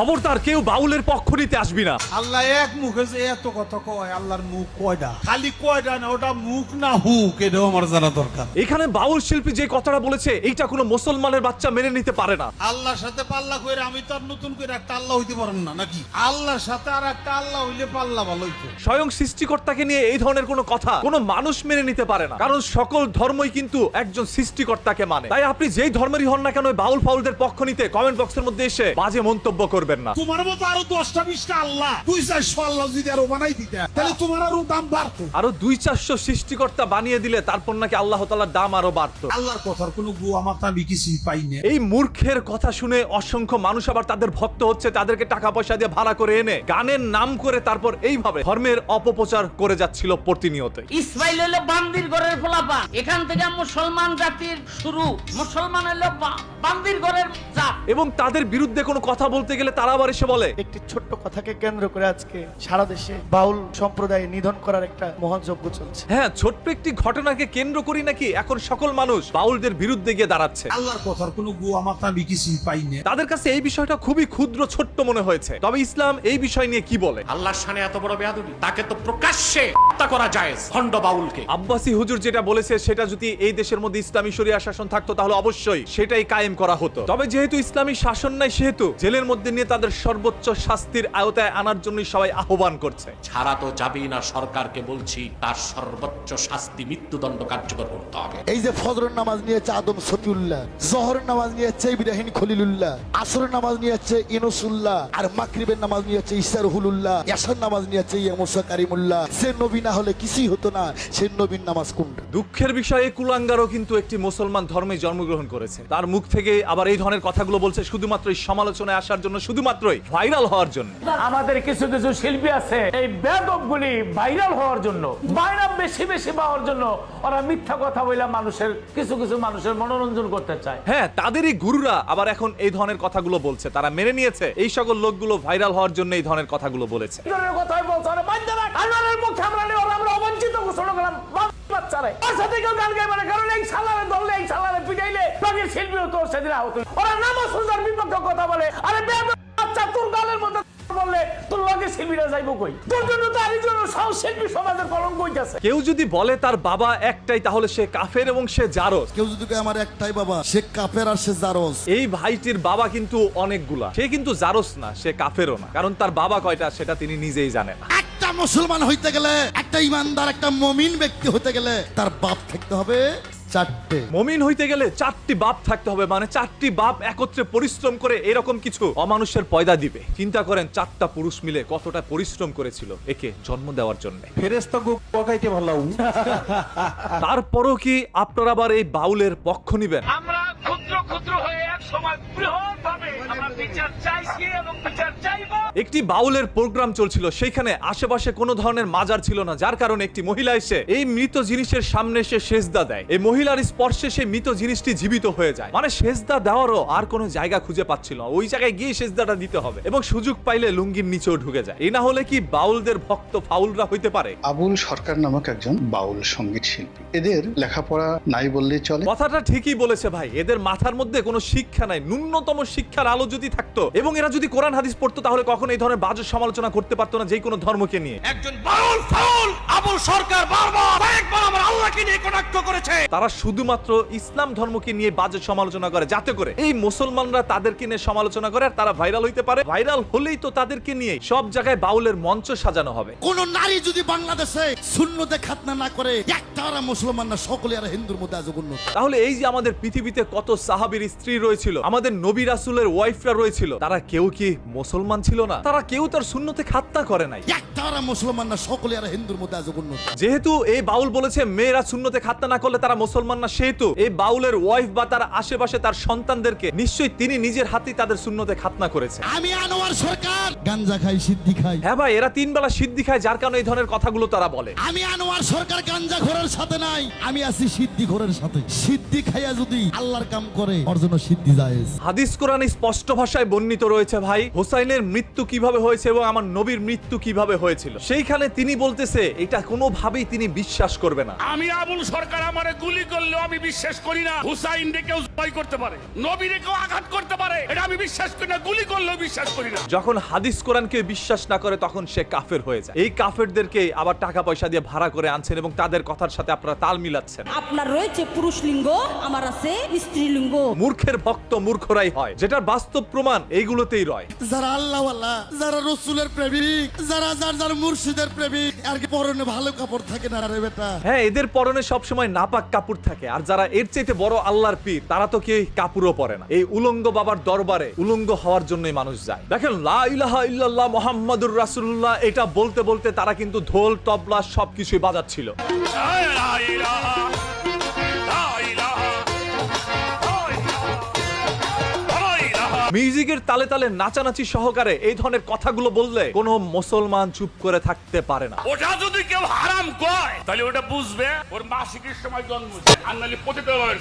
খবরদার কেউ বাউলের পক্ষ নিতে আসবি না। আল্লাহ এক মুখে যে এত কথা কয় আল্লাহর মুখ কয়টা খালি কয়টা না ওটা মুখ না হুক এটাও আমার জানা দরকার। এখানে বাউল শিল্পী যে কথাটা বলেছে এইটা কোনো মুসলমানের বাচ্চা মেনে নিতে পারে না। আল্লাহর সাথে পাল্লা কইরা আমি তো আর নতুন করে একটা আল্লাহ হইতে পারব না নাকি? আল্লাহর সাথে আর একটা আল্লাহ হইলে পাল্লা ভালো হইতো। স্বয়ং সৃষ্টিকর্তাকে নিয়ে এই ধরনের কোনো কথা কোনো মানুষ মেনে নিতে পারে না। কারণ সকল ধর্মই কিন্তু একজন সৃষ্টিকর্তাকে মানে। তাই আপনি যেই ধর্মেরই হন না কেন বাউল ফাউলদের পক্ষ নিতে কমেন্ট বক্সের মধ্যে এসে বাজে মন্তব্য করবেন। না। তোমার মতো আরও দশটা বিশটা আল্লাহ। দুই চারশো আল্লাহ যদি আরও বানাই দিতে তাহলে তোমার আরও দাম বাড়তো। আরও দুই চারশো সৃষ্টিকর্তা বানিয়ে দিলে তারপর নাকি আল্লাহ তালার দাম আরও বাড়তো। আল্লাহর কথার কোনো গুয়া মাথা আমি কিছুই পাই না এই মূর্খের কথা শুনে অসংখ্য মানুষ আবার তাদের ভক্ত হচ্ছে তাদেরকে টাকা পয়সা দিয়ে ভাড়া করে এনে গানের নাম করে তারপর এইভাবে ধর্মের অপপ্রচার করে যাচ্ছিল প্রতিনিয়ত ইসমাইল হলো বান্দির ঘরের ফলাপা। এখান থেকে মুসলমান জাতির শুরু। মুসলমান হলো বা- বান্দির ঘরের জাত। এবং তাদের বিরুদ্ধে কোনো কথা বলতে গেলে তারা আবার এসে বলে একটি ছোট্ট কথাকে কেন্দ্র করে আজকে সারা দেশে বাউল সম্প্রদায় নিধন করার একটা মহান যজ্ঞ চলছে। হ্যাঁ ছোট্ট একটি ঘটনাকে কেন্দ্র করি নাকি এখন সকল মানুষ বাউলদের বিরুদ্ধে গিয়ে দাঁড়াচ্ছে? আল্লাহর কথার কোনো গুয়া মাথা আমি কিছুই পাই না তাদের কাছে এই বিষয়টা খুবই ক্ষুদ্র ছোট্ট মনে হয়েছে। তবে ইসলাম এই বিষয় নিয়ে কি বলে? আল্লাহর সানে এত বড় বেয়াদবি তাকে তো প্রকাশ্যে হত্যা করা যায় খণ্ড বাউলকে। আব্বাসি হুজুর যেটা বলেছে সেটা যদি এই দেশের মধ্যে ইসলামী শরিয়া শাসন থাকতো তাহলে অবশ্যই সেটাই কায়েম করা হতো। তবে যেহেতু ইসলামী শাসন নাই সেহেতু জেলের মধ্যে নিয়ে তাদের সর্বোচ্চ শাস্তির আওতায় আনার জন্যই সবাই আহ্বান করছে। ছাড়া তো যাবেই না সরকারকে বলছি তার সর্বোচ্চ শাস্তি মৃত্যুদণ্ড কার্যকর করতে হবে। এই যে ফজরের নামাজ নিয়েছে আদম সফিউল্লাহ জহরের নামাজ নিয়েছে ইব্রাহিম খলিলুল্লাহ আসরের নামাজ নিয়েছে ইনসুল্লাহ আর মাকরিবের নামাজ নিয়েছে ইসার হুলুল্লাহ ইয়াসার নামাজ নিয়েছে ইয়ামুসা কারিমুল্লাহ। সে নবী না হলে কিছুই হতো না সে নবীর নামাজ কোনটা? দুঃখের বিষয়ে কুলাঙ্গারও কিন্তু একটি মুসলমান ধর্মে জন্মগ্রহণ করেছে। তার মুখ থেকে আবার এই ধরনের কথাগুলো বলছে শুধুমাত্র এই সমালোচনায় আসার জন্য শুধুমাত্রই ভাইরাল হওয়ার জন্য। আমাদের কিছু কিছু শিল্পী আছে এই বেদব গুলি ভাইরাল হওয়ার জন্য বাইরা বেশি বেশি পাওয়ার জন্য ওরা মিথ্যা কথা বলে মানুষের কিছু কিছু মানুষের মনোরঞ্জন করতে চায়। হ্যাঁ তাদেরই গুরুরা আবার এখন এই ধরনের কথাগুলো বলছে। তারা মেনে নিয়েছে এই সকল লোকগুলো ভাইরাল হওয়ার জন্য এই ধরনের কথাগুলো বলেছে। এই ধরনের কথাই বলছে ওরা বাধ্য না আল্লাহর মুখে আমরা নিয়ে ওরা আমরা অবঞ্চিত ঘোষণা করলাম। বাচ্চারে ওর সাথে কেউ গান গাইবে না কারণ এই সালারে ধরলে এই সালারে পিটাইলে বাকি শিল্পী হতো সেদিন আহত ওরা নামও সুন্দর বিপক্ষ কথা বলে আরে বাচ্চা তোর গালের মধ্যে বললে তোর লগে শিল্পীরা যাইবো কই? তোর জন্য তো আরেকজন সব শিল্পী সমাজের কলঙ্ক হইতাছে। কেউ যদি বলে তার বাবা একটাই তাহলে সে কাফের এবং সে জারজ। কেউ যদি কয় আমার একটাই বাবা সে কাপের আর সে জারজ। এই ভাইটির বাবা কিন্তু অনেকগুলা। সে কিন্তু জারস না সে কাফেরও না। কারণ তার বাবা কয়টা সেটা তিনি নিজেই জানে না একটা মুসলমান হইতে গেলে একটা ইমানদার একটা মমিন ব্যক্তি হতে গেলে তার বাপ থাকতে হবে চারটে। মমিন হইতে গেলে চারটি বাপ থাকতে হবে মানে চারটি বাপ একত্রে পরিশ্রম করে এরকম কিছু অমানুষের পয়দা দিবে। চিন্তা করেন চারটা পুরুষ মিলে কতটা পরিশ্রম করেছিল একে জন্ম দেওয়ার জন্য। ফেরেস্তা গাইতে ভালো তারপরও কি আপনারা আবার এই বাউলের পক্ষ নিবেন? আমরা ক্ষুদ্র ক্ষুদ্র হয়ে এক সময় বৃহৎ ভাবে আমরা একটি বাউলের প্রোগ্রাম চলছিল সেইখানে আশেপাশে কোনো ধরনের মাজার ছিল না যার কারণে একটি মহিলা এসে এই মৃত জিনিসের সামনে এসে সেজদা দেয়। এই মহিলার স্পর্শে সেই মৃত জিনিসটি জীবিত হয়ে যায়। মানে সেজদা দেওয়ারও আর কোনো জায়গা খুঁজে পাচ্ছিল না। ওই জায়গায় গিয়ে সেজদাটা দিতে হবে এবং সুযোগ পাইলে লুঙ্গির নিচেও ঢুকে যায়। এই না হলে কি বাউলদের ভক্ত ফাউলরা হইতে পারে? আবুল সরকার নামক একজন বাউল সংগীত শিল্পী। এদের লেখাপড়া নাই বললেই চলে। কথাটা ঠিকই বলেছে ভাই। এদের মাথার মধ্যে কোনো শিক্ষা নাই। ন্যূনতম শিক্ষার আলো যদি থাকতো। এবং এরা যদি কোরআন হাদিস পড়তো তাহলে কখন এই ধরনের বাজে সমালোচনা করতে পারতো না যে কোনো ধর্মকে নিয়ে। একজন বাউল ফাউল আবুল সরকার বারবার আমার আল্লাহকে নিয়ে কটাক্ষ করেছে। তারা শুধুমাত্র ইসলাম ধর্মকে নিয়ে বাজে সমালোচনা করে যাতে করে এই মুসলমানরা তাদেরকে নিয়ে সমালোচনা করে আর তারা ভাইরাল হইতে পারে। ভাইরাল হলেই তো তাদেরকে নিয়ে সব জায়গায় বাউলের মঞ্চ সাজানো হবে। কোন নারী যদি বাংলাদেশে শূন্যতে খাতনা না করে একটা মুসলমান না সকলে আর হিন্দুর মধ্যে আজ তাহলে এই যে আমাদের পৃথিবীতে কত সাহাবীর স্ত্রী রয়েছিল আমাদের নবী রাসুলের ওয়াইফরা রয়েছিল। তারা কেউ কি মুসলমান ছিল না? তারা কেউ তার শূন্যতে খাতনা করে নাই। আর মুসলমান না সকলে আর হিন্দুর মধ্যে আজ যেহেতু এই বাউল বলেছে মেয়েরা শূন্যতে খাতনা না করলে তারা মুসলমান না সেহেতু এই বাউলের ওয়াইফ বা তার আশেপাশে তার সন্তানদেরকে নিশ্চয়ই তিনি নিজের হাতেই তাদের শূন্যতে খাতনা করেছে। আমি আনোয়ার সরকার। গাঞ্জা খাই সিদ্ধি খাই। হ্যাঁ ভাই এরা তিন বেলা সিদ্ধি খায় যার কারণে এই ধরনের কথাগুলো তারা বলে। আমি আনোয়ার সরকার গাঞ্জা ঘোরের সাথে নাই। আমি আছি সিদ্ধি ঘোরের সাথে। সিদ্ধি খাইয়া যদি আল্লাহর কাম করে ওর জন্য সিদ্ধি জায়েজ। হাদিস কোরআনে স্পষ্ট ভাষায় বর্ণিত রয়েছে ভাই হোসাইনের মৃত্যু কীভাবে হয়েছে এবং আমার নবীর মৃত্যু কীভাবে হয়েছিল? সেইখানে তিনি বলতেছে এটা কোনোভাবেই তিনি বিশ্বাস করবে না। আমি আবুল সরকার আমারে গুলি করলেও আমি বিশ্বাস করি না। হুসাইন কেউ জয় করতে পারে নবীরে কেউ আঘাত করতে পারে এটা আমি বিশ্বাস করি না। গুলি করলেও বিশ্বাস করি না। যখন হাদিস কোরআনকে বিশ্বাস না করে তখন সে কাফের হয়ে যায়। এই কাফেরদেরকে আবার টাকা পয়সা দিয়ে ভাড়া করে আনছেন এবং তাদের কথার সাথে আপনারা তাল মিলাচ্ছেন। আপনার রয়েছে পুরুষ লিঙ্গ আমার আছে স্ত্রী লিঙ্গ মূর্খের ভক্ত মূর্খরাই হয়। যেটার বাস্তব প্রমাণ এইগুলোতেই রয়। যারা আল্লাহ যারা রসুলের প্রেমিক যারা যার যার মুর্শিদের প্রেমিক আর কি পরনে ভালো কাপড় থাকে না রে বেটা? হ্যাঁ এদের পরনে সবসময় নাপাক কাপড় থাকে আর যারা এর চাইতে বড় আল্লাহর পীর তারা তো কেউ কাপড়ও পরে না। এই উলঙ্গ বাবার দরবারে উলঙ্গ হওয়ার জন্যই মানুষ যায়। দেখেন লা ইলাহা ইল্লাল্লাহ মুহাম্মাদুর রাসূলুল্লাহ এটা বলতে বলতে তারা কিন্তু ঢোল তবলা সবকিছুই বাজাচ্ছিল। মিউজিকের তালে তালে নাচানাচি সহকারে এই ধরনের কথাগুলো বললে কোনো মুসলমান চুপ করে থাকতে পারে না। ওটা যদি কেউ হারাম কয় তাহলে ওটা বুঝবে ওর মাসিকের সময়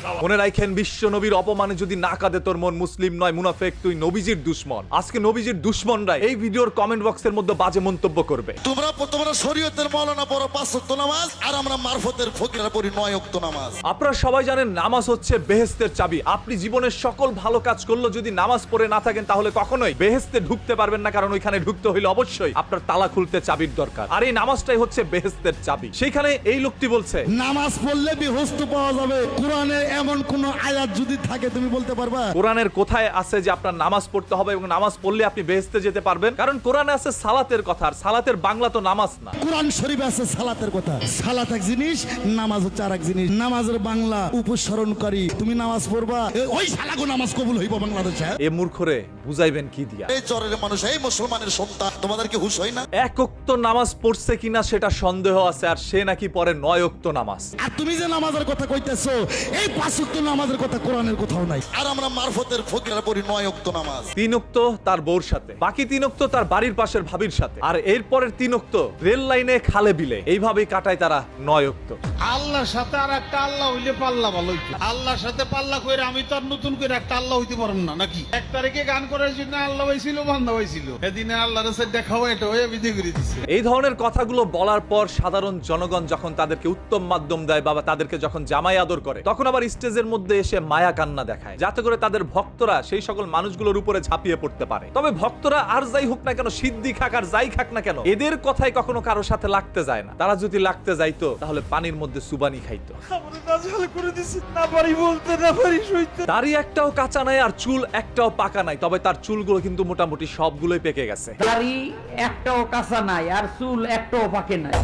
সবার। মনে রাখেন বিশ্ব নবীর অপমানে যদি না কাঁদে তোর মন মুসলিম নয় মুনাফেক তুই নবীজির দুশ্মন। আজকে নবীজির দুশ্মনরাই এই ভিডিওর কমেন্ট বক্সের মধ্যে বাজে মন্তব্য করবে। তোমরা তোমরা শরীয়তের মৌলানা পড়ো পাঁচ ওয়াক্ত নামাজ আর আমরা মারফতের ফকিরা পড়ি নয় ওয়াক্ত নামাজ। আপনারা সবাই জানেন নামাজ হচ্ছে বেহেস্তের চাবি। আপনি জীবনের সকল ভালো কাজ করলেও যদি নামাজ পড়ে না থাকেন তাহলে কখনোই বেহেস্তে ঢুকতে পারবেন না কারণ ওইখানে ঢুকতে হইলে অবশ্যই আপনার তালা খুলতে চাবির দরকার। আর এই নামাজটাই হচ্ছে বেহেস্তের চাবি। সেইখানে এই লোকটি বলছে নামাজ পড়লে বিহস্ত পাওয়া যাবে। কোরআনে এমন কোন আয়াত যদি থাকে তুমি বলতে পারবা? কোরআনের কোথায় আছে যে আপনার নামাজ পড়তে হবে এবং নামাজ পড়লে আপনি বেহেস্তে যেতে পারবেন? কারণ কোরআনে আছে সালাতের কথা আর সালাতের বাংলা তো নামাজ না। কোরআন শরীফে আছে সালাতের কথা। সালাত এক জিনিস নামাজ হচ্ছে আর এক জিনিস। নামাজের বাংলা উপসরণকারী তুমি নামাজ পড়বা? এ, ওই সালাগো নামাজ কবুল হইব বাংলাদেশে। এ মূর্খরে বুঝাইবেন কি দিয়া? এই চরের মানুষ এই মুসলমানের সন্তান তোমাদেরকে হুশ হয় না? এক অক্ত নামাজ পড়ছে কিনা সেটা সন্দেহ আছে আর সে নাকি পরে নয় অক্ত নামাজ। আর তুমি যে নামাজের কথা কইতেছো এই পাঁচ ওয়াক্ত নামাজের কথা কোরআনের কোথাও নাই। আর আমরা মারফতের ফকিরা পড়ি নয় ওয়াক্ত নামাজ। তিন অক্ত তার বউর সাথে বাকি তিন অক্ত তার বাড়ির পাশের ভাবির সাথে আর এরপরের তিন অক্ত রেল লাইনে খালে বিলে এইভাবেই কাটায় তারা নয় অক্ত আল্লাহর সাথে আর একটা আল্লাহ হইলে পাল্লা ভালো হইতো। আল্লাহর সাথে পাল্লা কইরা আমি তো আর নতুন করে একটা আল্লাহ হইতে পারব না নাকি? এক তারিখে গান করার জন্য আল্লাহ হয়েছিল বান্ধা হয়েছিল এদিনে আল্লাহর সাথে দেখাও এটা হয়ে বিধি করে দিছে। এই ধরনের কথাগুলো বলার পর সাধারণ জনগণ যখন তাদেরকে উত্তম মাধ্যম দেয় বা তাদেরকে যখন জামাই আদর করে তখন আবার স্টেজের মধ্যে এসে মায়া কান্না দেখায়। যাতে করে তাদের ভক্তরা সেই সকল মানুষগুলোর উপরে ঝাঁপিয়ে পড়তে পারে। তবে ভক্তরা আর যাই হোক না কেন সিদ্ধি খাক আর যাই খাক না কেন এদের কথাই কখনো কারোর সাথে লাগতে যায় না। তারা যদি লাগতে যাইতো তাহলে পানির মধ্যে সুবানি খাইতো। দাড়ি একটাও কাঁচা নাই আর চুল একটাও পাকা নাই তবে তার চুলগুলো কিন্তু মোটামুটি সবগুলোই পেকে গেছে। দাড়ি একটাও কাঁচা নাই আর চুল একটাও পাকে নাই।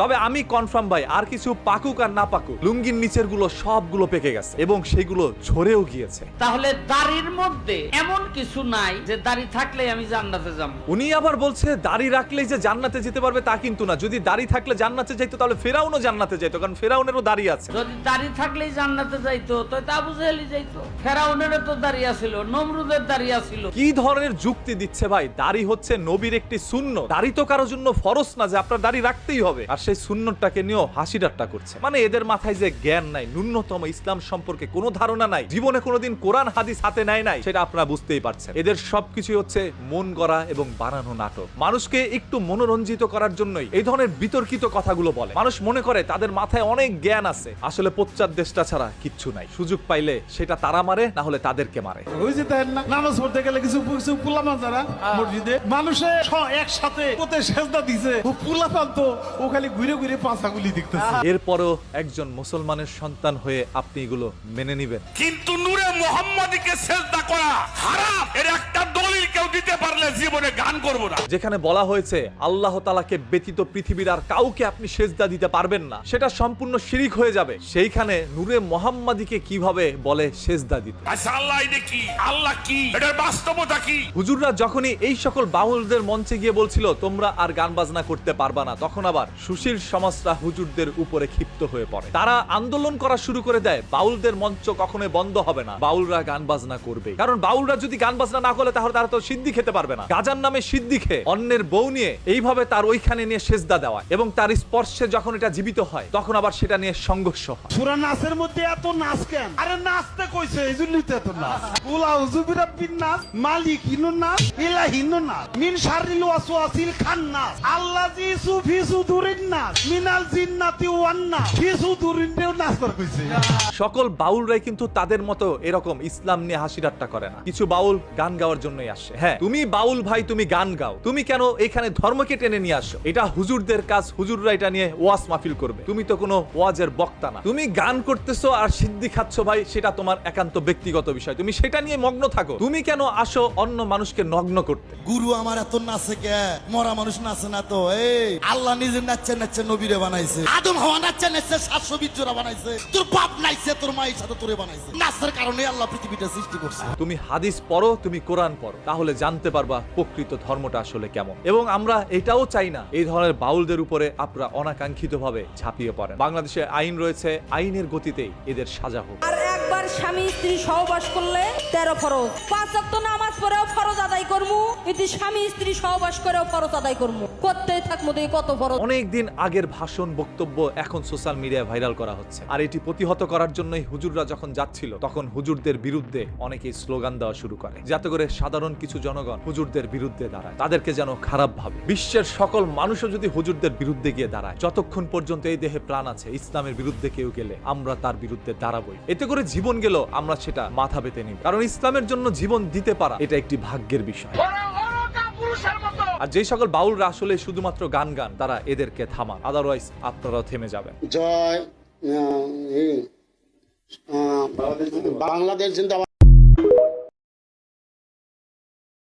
তবে আমি কনফার্ম ভাই আর কিছু পাকুক আর না পাকুক লুঙ্গির নিচেরগুলো সবগুলো পেকে গেছে এবং সেগুলো ঝরেও গিয়েছে। তাহলে দাড়ির মধ্যে এমন কিছু নাই যে দাড়ি থাকলে আমি জান্নাতে যাব। উনি আবার বলছে দাড়ি রাখলেই যে জান্নাতে যেতে পারবে তা কিন্তু না। যদি দাড়ি থাকলে জান্নাতে যাইতো তাহলে ফেরাউনও জান্নাতে যাইতো কারণ ফেরাউনেরও দাড়ি আছে। যদি দাড়ি থাকলেই জান্নাতে যাইতো তো আবু জাহেলি যাইতো। ফেরাউনেরও তো দাড়ি আছিল নমরুদের দাড়ি আছিল। কি ধরনের যুক্তি দিচ্ছে ভাই? দাড়ি হচ্ছে নবীর একটি শূন্য। দাড়ি তো কারোর জন্য ফরজ না যে আপনার দাড়ি রাখতেই হবে। আর সেই শূন্যটাকে নিয়েও হাসি ঠাট্টা করছে। মানে এদের মাথায় যে জ্ঞান নাই ন্যূনতম ইসলাম সম্পর্কে কোনো ধারণা নাই জীবনে কোনোদিন কোরআন হাদিস হাতে নেয় নাই সেটা আপনারা বুঝতেই পারছেন। এদের সবকিছু হচ্ছে মন গড়া এবং বানানো নাটক। মানুষকে একটু মনোরঞ্জিত করার জন্যই এই ধরনের বিতর্কিত কথাগুলো বলে। মানুষ মনে করে তাদের মাথায় অনেক জ্ঞান আছে। আসলে পশ্চাৎ দেশটা ছাড়া কিচ্ছু নাই। সুযোগ পাইলে সেটা তারা মারে না হলে তাদেরকে মারে। ওই যে তাই না। নামাজ পড়তে গেলে কিছু কিছু পুলামান যারা মসজিদে মানুষে একসাথে পোতে সেজদা দিছে। ও পুলাপান তো ও খালি ঘুরে ঘুরে পাঁচাগুলি দেখতেছে। এরপরও একজন মুসলমানের সন্তান হয়ে আপনি এগুলো মেনে নিবেন। কিন্তু নূরে মোহাম্মদীকে সেজদা করা হারাম। এর একটা দলিল কেউ দিতে পারলে জীবনে গান করব না। যেখানে বলা হয়েছে আল্লাহ তালাকে ব্যতীত পৃথিবীর আর কাউকে আপনি সেজদা দিতে পারবেন না। সেটা সম্পূর্ণ শিরিক হয়ে যাবে। সেইখানে নূরে মোহাম্মদীকে কীভাবে বলে সেজদা দিতে? আচ্ছা আল্লাহ এটা কি? আল্লাহ কি? এটার বাস্তবতা কি? হুজুররা যখনই এই সকল বাউলদের মঞ্চে গিয়ে বলছিল তোমরা আর গান বাজনা করতে পারবা না তখন আবার সুশীল সমাজরা হুজুরদের উপরে ক্ষিপ্ত হয়ে পড়ে। তারা আন্দোলন করা শুরু করে দেয় বাউলদের মঞ্চ কখনোই বন্ধ হবে না। বাউলরা গান বাজনা করবে কারণ বাউলরা যদি গান বাজনা না করে তাহলে তারা তো সিদ্ধি খেতে পারবে না। গাজার নামে সিদ্ধি খেয়ে অন্যের বউ নিয়ে এইভাবে তার ওইখানে নিয়ে সেজদা দেওয়া এবং তার স্পর্শে যখন এটা জীবিত হয় তখন আবার সেটা নিয়ে সংঘর্ষ হয়। সুরা নাচের মধ্যে এত নাচ কেন? আরে নাচতে কইছে এই জন্যই তো এত নাচ। বিন নাচ মালিক হিনু নাচ ইলা হিনু নাচ মিন শারিল ওয়াসওয়াসিল খান নাচ আল্লাহ জি সুফি সুদুরিন নাচ মিনাল জিন্নাতি ওয়ান নাচ ফি সুদুরিন নাচ কর কইছে। সকল বাউলরাই কিন্তু তাদের মতো এরকম ইসলাম নিয়ে হাসি ঠাট্টা করে না। কিছু বাউল গান গাওয়ার জন্যই আসে। হ্যাঁ তুমি বাউল ভাই তুমি গান গাও। তুমি কেন এখানে ধর্মকে টেনে নিয়ে আসো? এটা হুজুরদের কাজ হুজুররা এটা নিয়ে ওয়াজ মাহফিল করবে। তুমি তো কোনো ওয়াজের বক্তা না। তুমি গান করতেছো আর সিদ্ধি খাচ্ছ ভাই সেটা তোমার একান্ত ব্যক্তিগত বিষয়। তুমি সেটা নিয়ে মগ্ন থাকো। তুমি কেন আসো অন্য মানুষকে নগ্ন করতে? গুরু আমার এত নাচে কে? মরা মানুষ নাচে না তো? এই আল্লাহ নিজে নাচছে নাচছে নবীরে বানাইছে। আদম হওয়া নাচছে নাচছে সাতশো বীর্যরা বানাইছে। তোর বাপ নাইছে তোর মায়ের সাথে তোরে বানাইছে। নাচের কারণে আল্লাহ পৃথিবীটা সৃষ্টি করছে। তুমি হাদিস পড়ো তুমি কোরআন পড়ো। তাহলে জানতে পারবা প্রকৃত ধর্মটা আসলে কেমন? এবং আমরা এটাও চাই না এই ধরনের বাউলদের উপরে আপনারা অনাকাঙ্ক্ষিত ভাবে ঝাঁপিয়ে পড়েন। বাংলাদেশে আইন রয়েছে আইনের গতিতেই এদের সাজা হোক। আর একবার স্বামী স্ত্রী সহবাস করলে তেরো ফরজ। পাঁচ ওয়াক্ত নামাজ পড়েও ফরজ আদায় করমু স্বামী স্ত্রী সহবাস করেও ফরজ আদায় করমু করতেই দেখি কত ফরজ। অনেক দিন আগের ভাষণ বক্তব্য এখন সোশ্যাল মিডিয়ায় ভাইরাল করা হচ্ছে। আর এটি প্রতিহত করার জন্যই হুজুররা যখন যাচ্ছিল তখন হুজুরদের বিরুদ্ধে অনেকেই স্লোগান দেওয়া শুরু করে। যাতে করে সাধারণ কিছু জনগণ হুজুরদের বিরুদ্ধে দাঁড়ায়। তাদেরকে যেন খারাপ ভাবে। বিশ্বের সকল মানুষও যদি হুজুরদের বিরুদ্ধে গিয়ে দাঁড়ায়, যতক্ষণ পর্যন্ত এই দেহে প্রাণ আছে, ইসলামের বিরুদ্ধে কেউ গেলে আমরা তার বিরুদ্ধে দাঁড়াবই। এতে করে জীবন গেল, আমরা সেটা মাথা পেতে নিব কারণ ইসলামের জন্য জীবন দিতে পারা, এটা একটি ভাগ্যের বিষয়। আর যেই সকল বাউলরা আসলে শুধুমাত্র গান গান, তারা এদেরকে থামান। আদারওয়াইজ আপনারাও থেমে যাবেন। জয় বাংলাদেশ